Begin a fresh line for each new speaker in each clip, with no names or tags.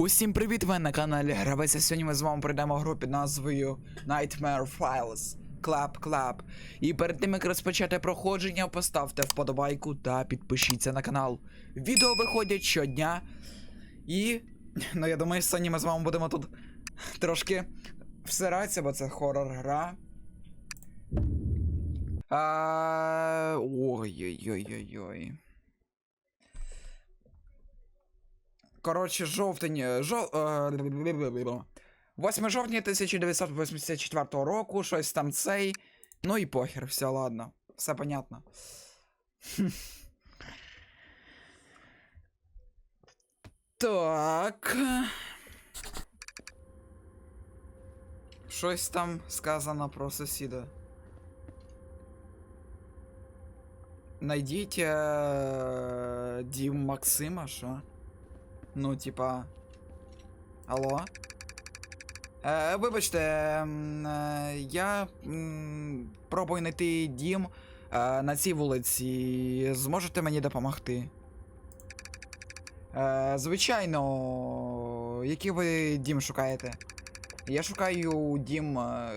Усім привіт! Ви на каналі Гравець. Сьогодні ми з вами пройдемо гру під назвою Nightmare Files. Клап клап. І перед тим як розпочати проходження, поставте вподобайку та підпишіться на канал. Відео виходять щодня. І. Ну я думаю, сьогодні ми з вами будемо тут трошки всиратися, бо це хорор гра. Ой-ой-ой-ой-ой. Коротше, жовтень. е, Жов... е, 8 жовтня 1984 року, щось там цей. Ну і похер, все, ладно. Все понятно. Так. Щось там сказано про сусіда. Найдіть е, дім Максима, що? Ну, типа. Алло? Е, вибачте, е, я м, пробую знайти дім е, на цій вулиці. Зможете мені допомогти? Е, звичайно, який ви дім шукаєте? Я шукаю дім. Е,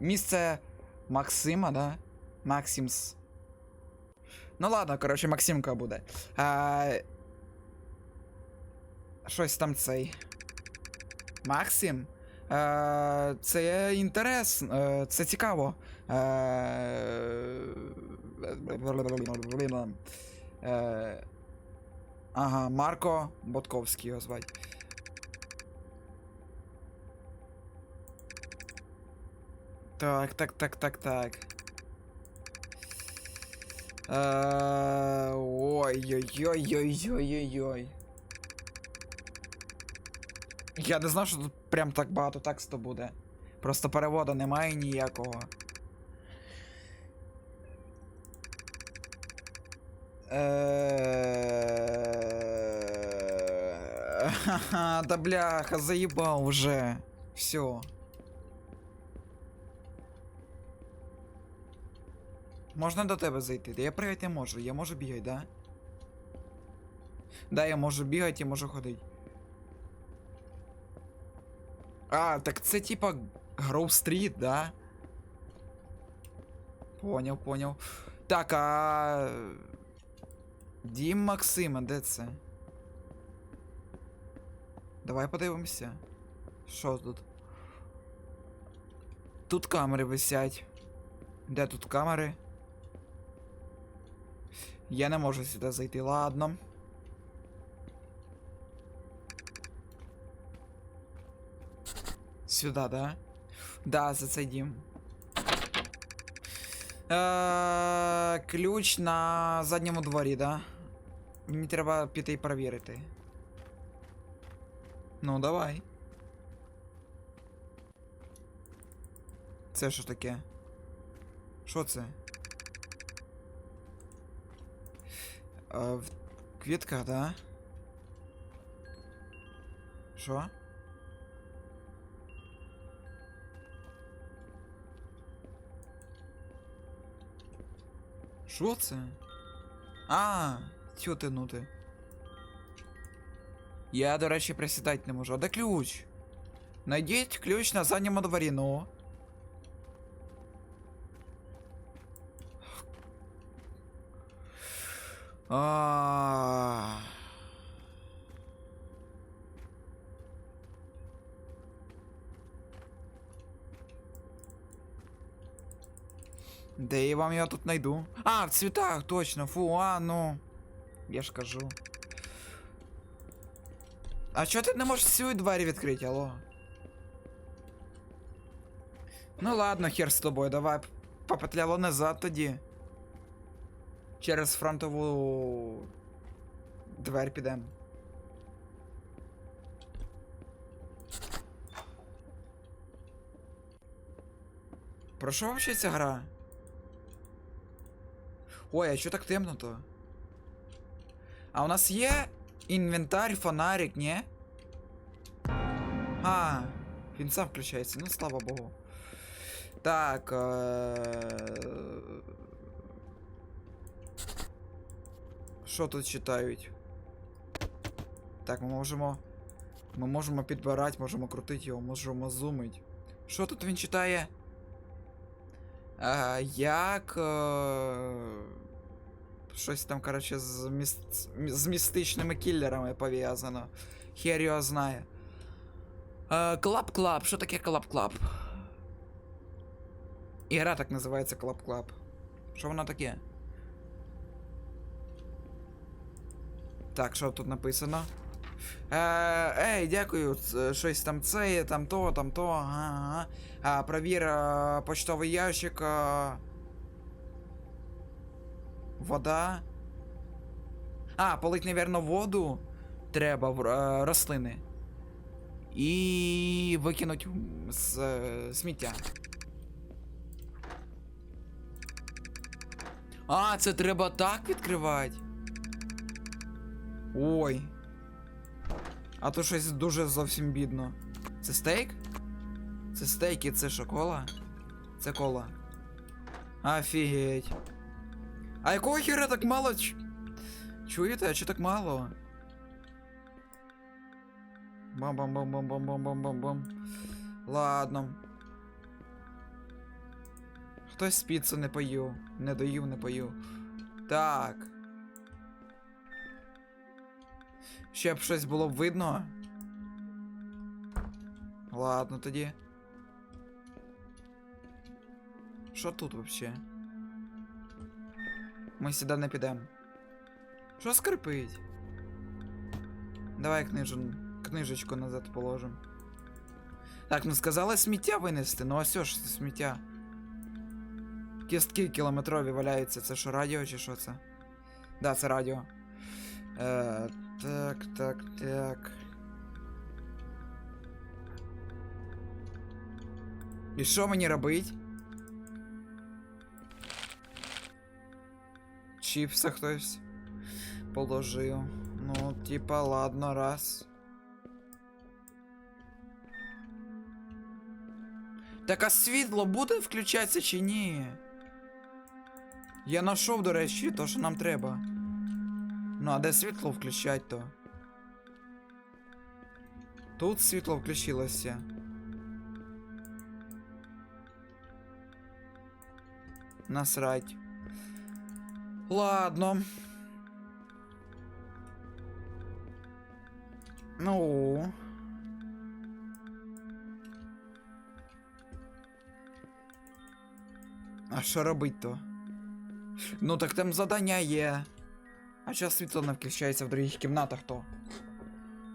місце Максима, да? Максимс. Ну ладно, коротше, Максимка буде. Е, Щось там цей. Максим? Е, це інтерес, е, це цікаво. Е, е, ага, Марко Ботковський його звать. Так, так, так, так, так. Е, Ой-ой-ой-ой-ой-ой-ой. Я не знав, що тут прям так багато тексту буде. Просто переводу немає ніякого. Ха-ха, да бляха, заїбав уже. Все. Можна до тебе зайти? Я пригати не можу, я можу бігати, да? Да, я можу бігати і можу ходити. А, так це типа Гроу Стріт, да? Поняв, поняв. Так, а. Дім Максима, де це? Давай подивимося. Що тут? Тут камери висять. Де тут камери? Я не можу сюди зайти, ладно. Сюда, да? Да, за цей дім. Е, ключ на задньому дворі, да? Мені треба піти і перевірити. Ну, давай. Це що таке? Що це? Е, в квітках, да? Що? Що це? А, тю ти ну ти. Я, до речі, присідати не можу. А де ключ? Найдіть ключ на задньому дворі, ну. А. Де я вам його тут найду? А, в цвітах, точно, фу, а, ну. Я ж кажу. А чого ти не можеш всю двері відкрити, алло? Ну ладно, хер з тобою, давай попетляло назад тоді. Через фронтову двері підемо. Про що вообще ця гра? Ой, а що так темно то? А у нас є інвентар, фонарик, ні? А, він сам включається, ну слава богу. Так. Е... Що тут читають? Так, ми можемо Ми можемо підбирати, можемо крутити його, можемо зумити. Що тут він читає? Е, як. Е, щось там, коротше, з, міс... з містичними кілерами пов'язано. Хер його знає. Е, Клап-клап. Що таке клап-клап? Ігра так називається клап-клап. Що воно таке? Так, що тут написано? Е, ей, дякую. Щось там це, там то, там то. Ага. А, провір а, почтовий ящик. А... Вода. А, полить, наверно, воду. Треба в е, рослини. І викинуть з е, сміття. А, це треба так відкривати. Ой. А то щось дуже зовсім бідно. Це стейк? Це стейк і це що, кола? Це кола. Офігеть. А якого хера так мало? Ч... Чуєте, а чи так мало? Бам-бам-бам-бам-бам-бам-бам-бам. Ладно. Хтось піцу не поїв. Не доїв, не поїв. Так. Щоб щось було б видно. Ладно тоді. Що тут вообще? Ми сюди не підемо. Що скрипить? Давай книжу... книжечку назад положим. Так, ну сказали сміття винести, ну а все ж це сміття. Кістки кілометрові валяються, це що радіо чи що це? Да, це радіо. Е, так, так, так. І що мені робить? Чіпса хтось положив. Ну, типа, ладно, раз. Так а світло буде включатися чи ні? Я знайшов, до речі, то, що нам треба. Ну, а де світло включать то? Тут світло включилося. Насрать. Ладно. Ну. А що робить то? Ну так там задання є. А чого світло не включається в других кімнатах то?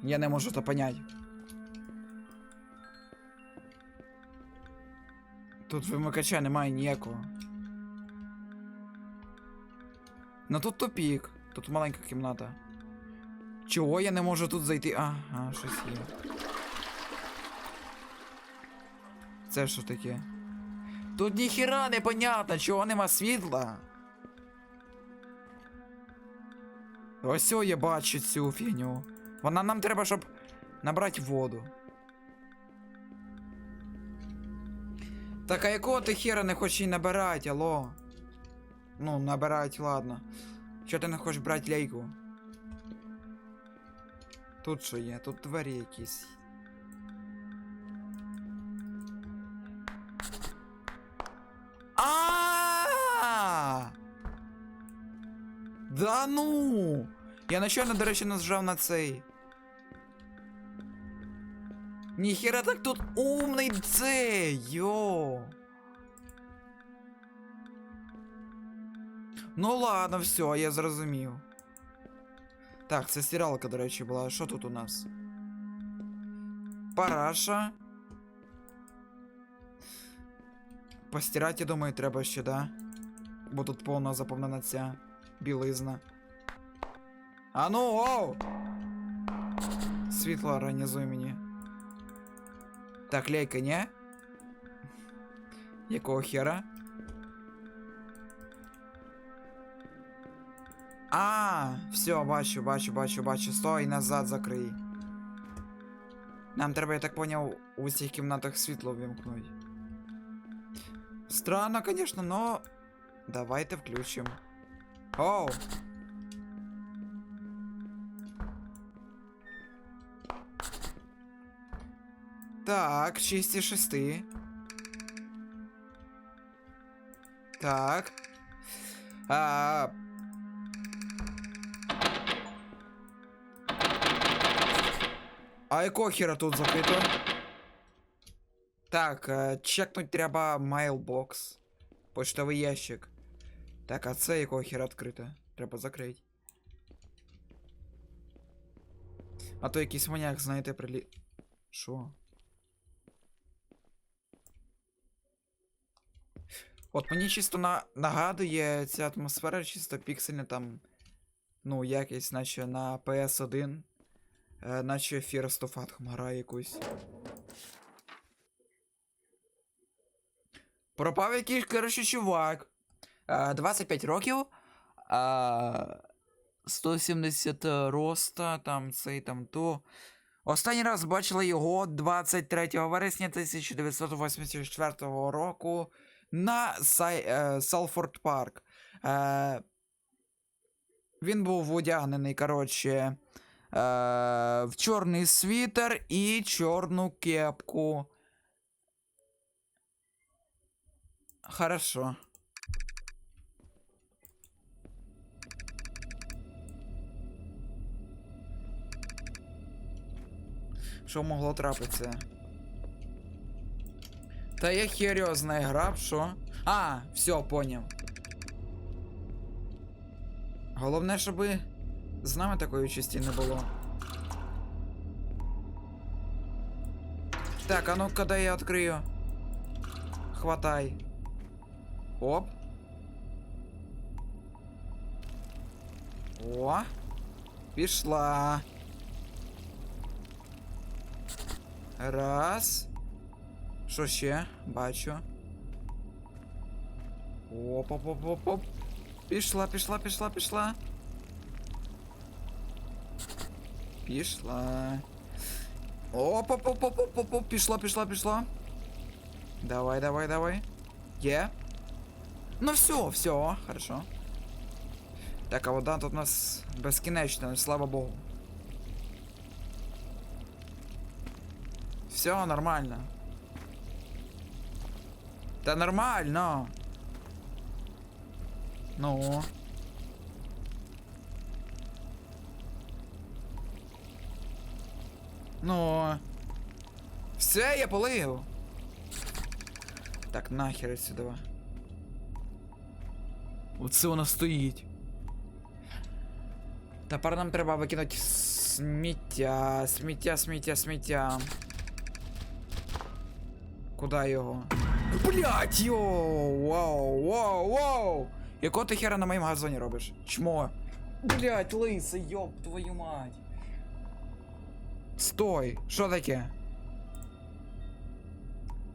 Я не можу то понять. Тут вимикача немає ніякого. Ну тут тупік. Тут маленька кімната. Чого я не можу тут зайти? Ага, щось є. Це що таке? Тут ніхіра не понятно, чого нема світла. Ось о, я бачу цю фігню. Вона нам треба, щоб набрати воду. Так а якого ти хера не хочеш її набирати, алло? Ну, набирать, ладно. Чого ти не хочеш брати лейку? Тут що є? Тут двері якісь. Да ну! Я нечайно, до речі, нажав на цей. Ніхера так тут умний цей, йо. Ну ладно, все, я зрозумів. Так, це стиралка, до речі, була. Що тут у нас? Параша. Постирати, я думаю, треба ще, да? Бо тут повно заповнена ця білизна. А ну, оу! Світло організуй мені. Так, лейка, не? Якого хера? А, все, бачу, бачу, бачу, бачу. Стой, назад закрий. Нам треба, я так поняв, у усіх кімнатах світло вимкнуть. Странно, конечно, но... Давайте включим. Оу! Так, 6 із 6. Так. А... А якого хіра тут закрито? Так, е, чекнуть треба mailbox. Почтовий ящик. Так, а це якого хіра відкрито? Треба закрити. А то якийсь маняк, знаєте, прилі... Що? От мені чисто на... нагадує ця атмосфера чисто піксельна там. Ну, якість, наче на PS1. Е, наче Fear of Atom грає якусь. Пропав якийсь, коротше, чувак. Е, 25 років. Е, 170 роста, там цей там то. Останній раз бачили його 23 вересня 1984 року на е, Салфорд Парк. Е, він був одягнений, коротше, е, в чорний світер і чорну кепку. Хорошо. Що могло трапитися? Та я серйозно грав, що? А, все, поняв. Головне, щоб з нами такої участі не було. Так, а ну когда я открою? Хватай. Оп. О. Пішла. Раз. Що ще? Бачу. Оп, оп, оп, оп, оп. Пішла, пішла, пішла, пішла. Пішла. Оп, оп, оп, оп, оп, оп, оп, пішла, пішла, пішла. Давай, давай, давай. Є. Ну все, все, хорошо. Так, а вода тут у нас безкінечна, слава богу. Все нормально. Та нормально. Ну. Ну. Все, я полив. Так, нахер сюди. Оце вона стоїть. Тепер нам треба викинути сміття, сміття, сміття, сміття. Куда його? Блять, йоу, вау, вау, вау! Якого ти хера на моєму газоні робиш? Чмо? Блять, лисий, йоп, твою мать. Стой, що таке?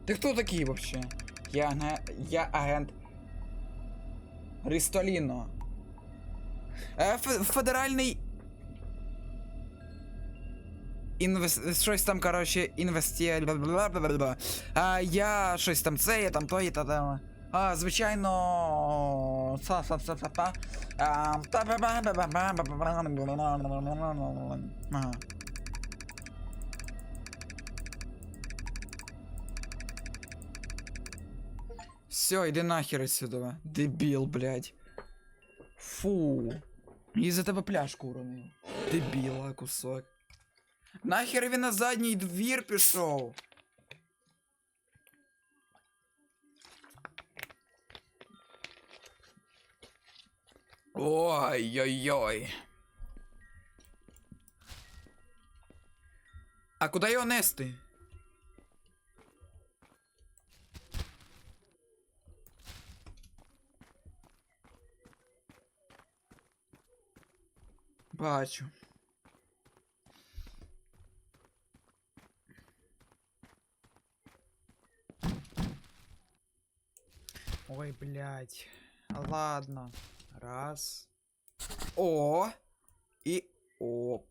Ти хто такий вообще? Я, не, я агент Рістоліно. Е, федеральний. Інвес... щось там, короче інвестія. А я щось там це, я там то, я та там. А, звичайно. Та-та-та-та-та. Ага. Все, иди нахер отсюда. Дебил, блядь. Фу. Из-за тебя пляжку уронил. Дебила кусок. Нахер він на задній двір пішов. Ой-ой-ой. А куди його нести? Бачу. Ой, блядь. Ладно. Раз. О! І. Оп.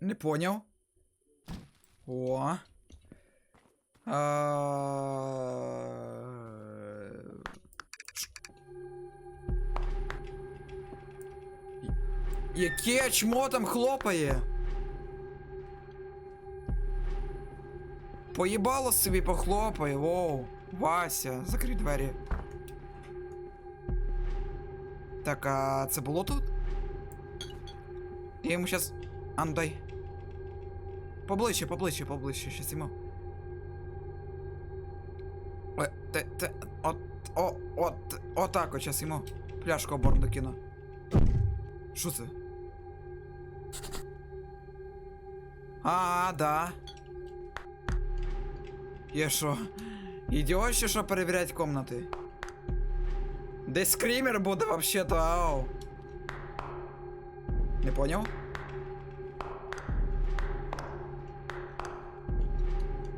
Не поняв. О. А... Яке чмо там хлопає? Поїбало собі похлопай, воу. Вася, закрий двері. Так, а це було тут? Я йому щас. А ну дай. Поближче, поближче, поближче, щас йому. Е, те, те, от, о, от, отак от щас йому. Пляшку оборон докину. Що це? А, да. Є що? Ідіот ще що перевіряти комнати? Десь скрімер буде вообще-то, ау. Не поняв?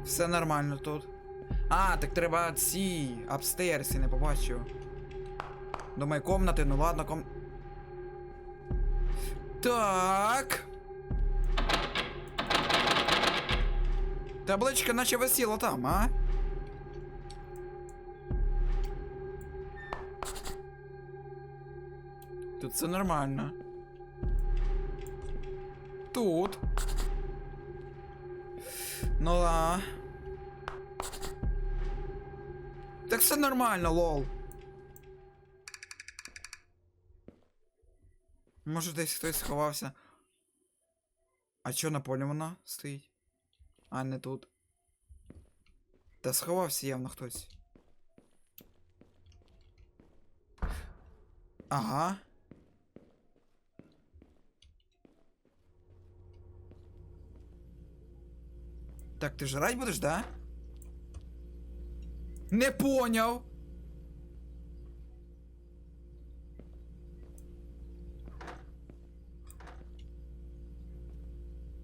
Все нормально тут. А, так треба ці апстейрси, не побачив. Думаю, комнати, ну ладно, ком. Так. Табличка наче висіла там, а? Тут все нормально. Тут. Ну ла. Так все нормально, лол. Може десь хтось сховався. А чо на полі вона стоїть? А не тут. Та сховався явно хтось. Ага. Так, ти жрать будеш, да? Не поняв.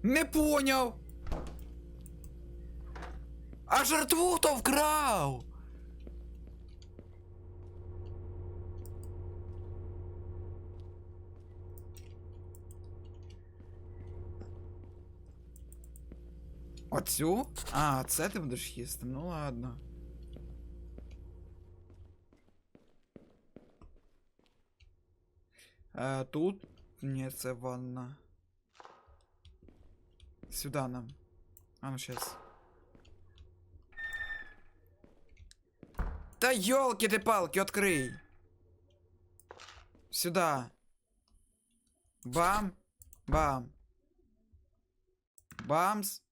Не поняв. А жертву хто вкрав? Оцю? А, це ти будеш їсти. Ну ладно. Е, тут? Ні, це ванна. Сюда нам. А ну щас. Та ёлки ты палки, открый. Сюда. Бам. Бам. Бамс.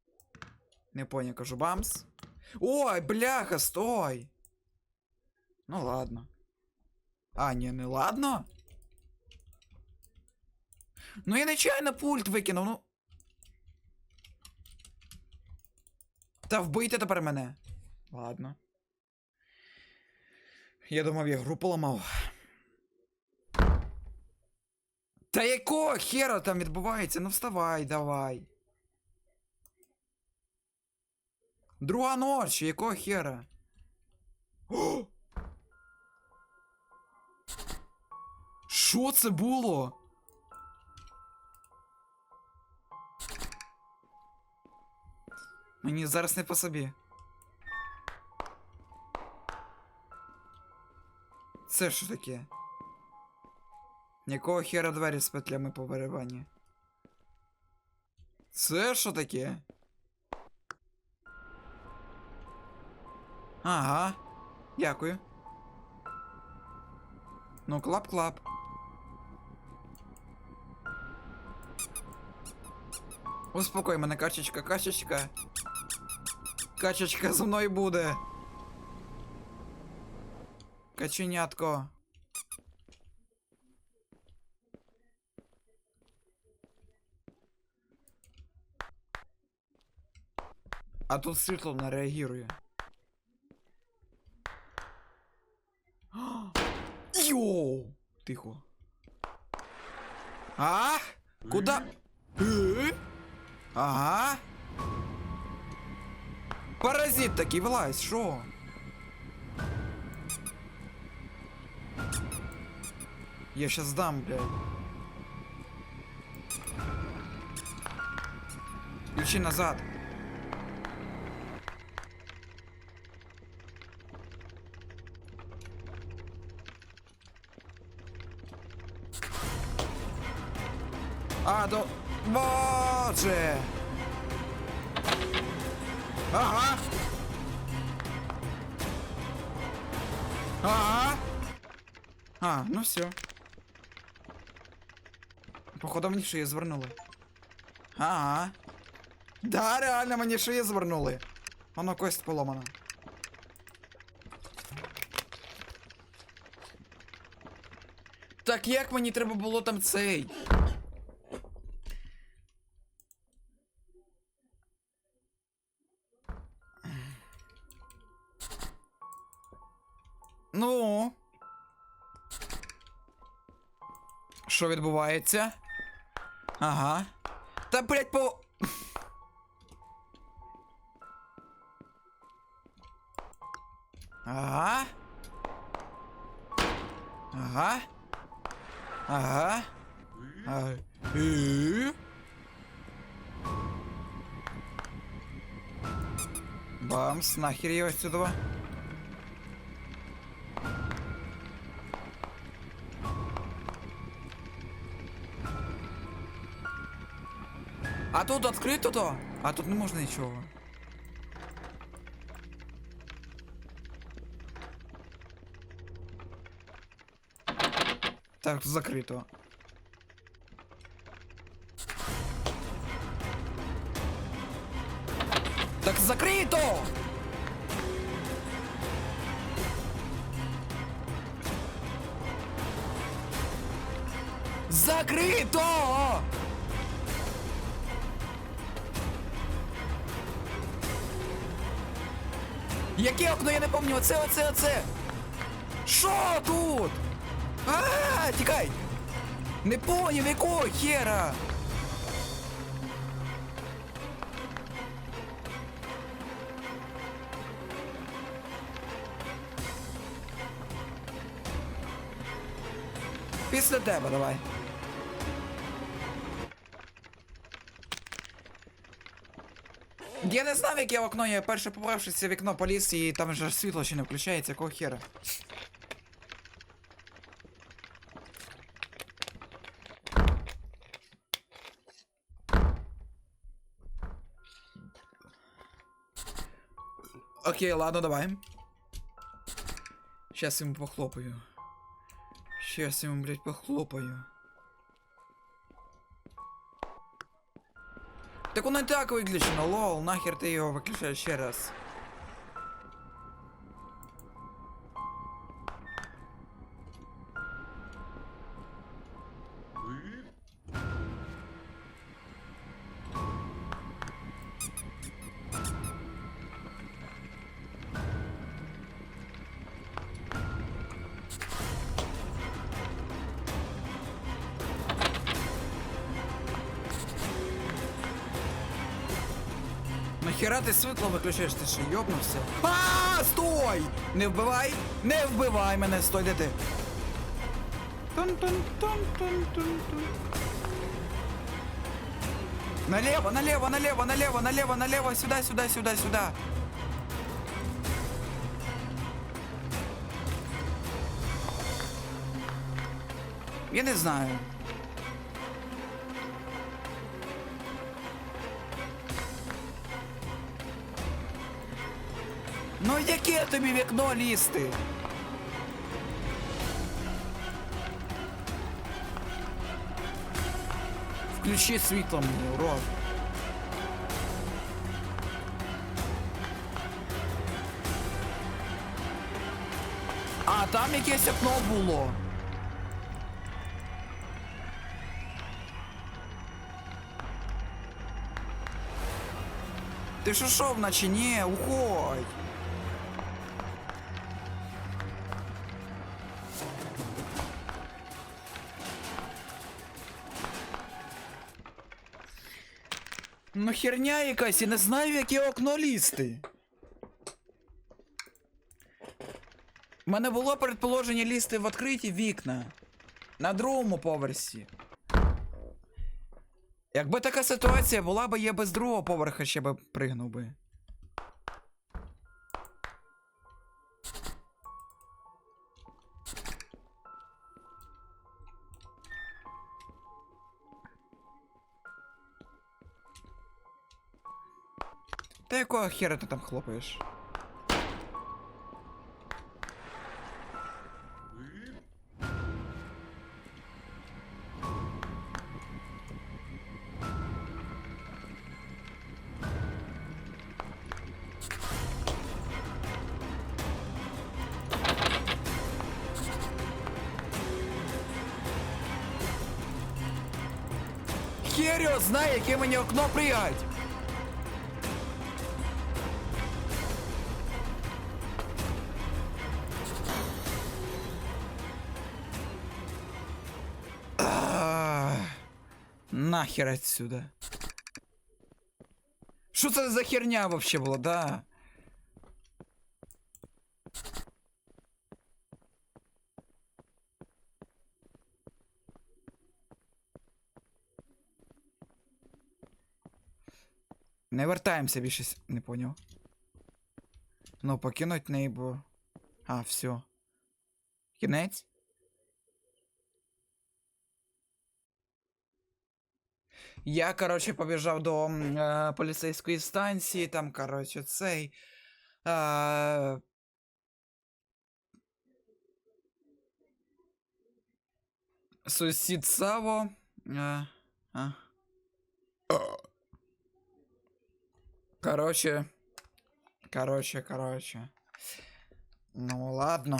Не понял, кажу бамс. Ой, бляха, стой. Ну ладно. А, не, не ладно. Ну я нечайно пульт викинув, ну. Та вбийте тепер мене. Ладно. Я думав, я гру поламав. Та якого хера там відбувається? Ну вставай, давай. Друга ночі, якого хера? О! Що це було? Мені зараз не по собі. Це що таке? Якого хера двері з петлями по? Це що таке? Ага. Дякую. Ну, клап-клап. Успокой мене, качечка, качечка. Качечка зі мною буде. Каченятко. А тут світло не реагує. Йоу! Тихо. А? Куда? Ага. Паразит такий, вилазь, шо? Я щас дам, блядь. Ключи назад. А, до... Боже! Ага. Ага. А, ну все. Походу мені шиї звернули. Ага. Да, реально мені шиї звернули. Воно кость поломана. Так як мені треба було там цей? Ну. Що відбувається? Ага. Та блять по. Ага. Ага. Ага. А. І? Бамс, нахер ее отсюда. А тут відкрито то? А тут не можна нічого. Так, тут закрито. Так закрито! Закрито! Яке окно, я не пам'ятаю. Оце, оце, оце. Що тут? А, тікай! Не поняв, якого хера? Після тебе давай. Я не знав, яке окно, я перше побравшись це вікно поліз і там же світло ще не включається, якого хера. Окей, ладно, давай. Сейчас ему похлопаю. Сейчас ему, блядь, похлопаю. Так воно і так виключено, лол, нахер ти його виключаєш ще раз. Ти світло виключаєш, ти що, йобнувся? А, стой! Не вбивай! Не вбивай мене, стой, де ти? Тун-тун-тун-тун-тун-тун. Налево, налево, налево, налево, налево, налево, сюда, сюда, сюда, сюда. Я не знаю. Яке тобі вікно лізти? Включи світло мені, урод. А, там якесь окно було. Ти що шов, наче ні, уходь. Ну херня якась, я не знаю, в яке окно лізти. У мене було предположення лізти в відкриті вікна. На другому поверсі. Якби така ситуація була би, я без другого поверха ще б пригнув би. Та якого хера ти там хлопаєш? Херіо знає, яке мені окно приять! Нахер отсюда. Що це за херня вообще була, да? Не вертаємося більше. Не поняв. Ну, покинуть нейбо. А, все. Кінець? Я, короче, побіжав до м, е, поліцейської станції, там, короче, цей. Е, сусід Саво. Е, а. Короче. Короче, короче. Ну ладно.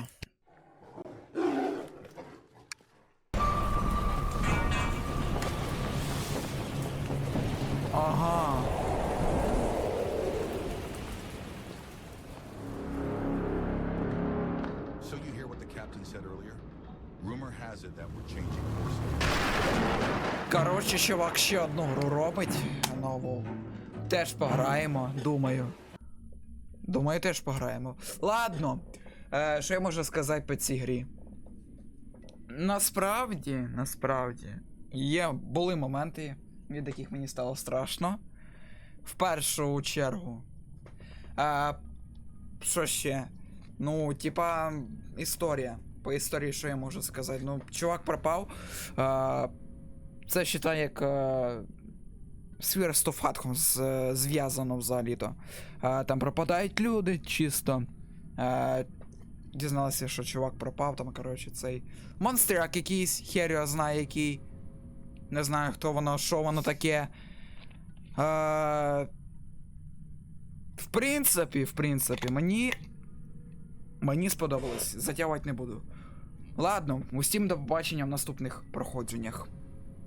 Ага.
So you hear what the captain said earlier? Rumor has it that we're changing course.
Коротше, чувак ще одну гру робить нову. Теж пограємо, думаю. Думаю, теж пограємо. Ладно. Е, що я можу сказати по цій грі? Насправді, насправді, є, були моменти, від яких мені стало страшно. В першу чергу. Е, що ще? Ну, типа, історія. По історії, що я можу сказати? Ну, чувак пропав. Е, це вважає як е, е, зв'язано взагалі-то. Там пропадають люди чисто. Е, дізналися, що чувак пропав, там, коротше, цей. Монстряк якийсь, Херіо знає який. Не знаю, хто воно, що воно таке. Е, в принципі, в принципі, мені. Мені сподобалось. Затягувати не буду. Ладно, усім до побачення в наступних проходженнях.